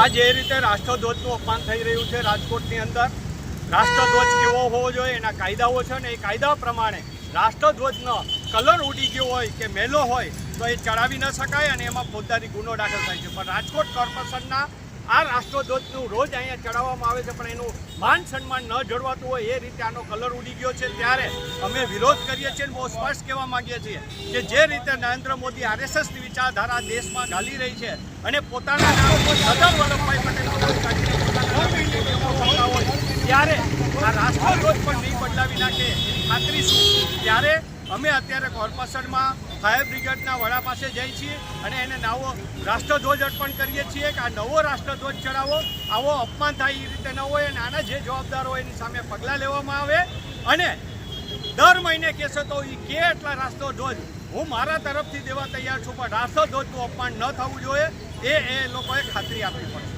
આ જે રીતે રાષ્ટ્રધ્વજનું અપમાન થઈ રહ્યું છે રાજકોટની અંદર. રાષ્ટ્રધ્વજ કેવો હોવો જોઈએ, એના કાયદાઓ છે ને એ કાયદા પ્રમાણે રાષ્ટ્રધ્વજનો કલર ઉડી ગયો હોય કે મેલો હોય તો એ ચડાવી ન શકાય અને એમાં ફોજદારી ગુનો દાખલ થાય છે. પણ રાજકોટ કોર્પોરેશનના આ રાષ્ટ્રધ્વજનું રોજ અહીંયા ચડાવવામાં આવે છે, પણ એનું માન સન્માન ન જળવાતું હોય એ રીતે આનો કલર ઉડી ગયો છે. ત્યારે અમે વિરોધ કરીએ છીએ બહુ સ્પષ્ટ કહેવા માંગીએ છીએ કે જે રીતે નરેન્દ્ર મોદી આરએસએસની વિચારધારા દેશમાં ગાલી રહી છે અને પોતાના નામ પર ત્યારે આ રાષ્ટ્રધ્વજ પણ નહીં બદલાવી નાખે. ખાતરી છું. ત્યારે અમે અત્યારે કોર્પોરેશનમાં ફાયર બ્રિગેડના વડા પાસે જઈએ છીએ અને એને નવો રાષ્ટ્રધ્વજ અર્પણ કરીએ છીએ કે આ નવો રાષ્ટ્રધ્વજ ચડાવો. આવો અપમાન થાય એ રીતે ન હોય અને આના જે જવાબદાર હોય એની સામે પગલાં લેવામાં આવે. અને દર મહિને કહેશો તો એ કે એટલા રાષ્ટ્રધ્વજ હું મારા તરફથી દેવા તૈયાર છું, પણ રાષ્ટ્રધ્વજનું અપમાન ન થવું જોઈએ. એ એ લોકોએ ખાતરી આપવી પડશે.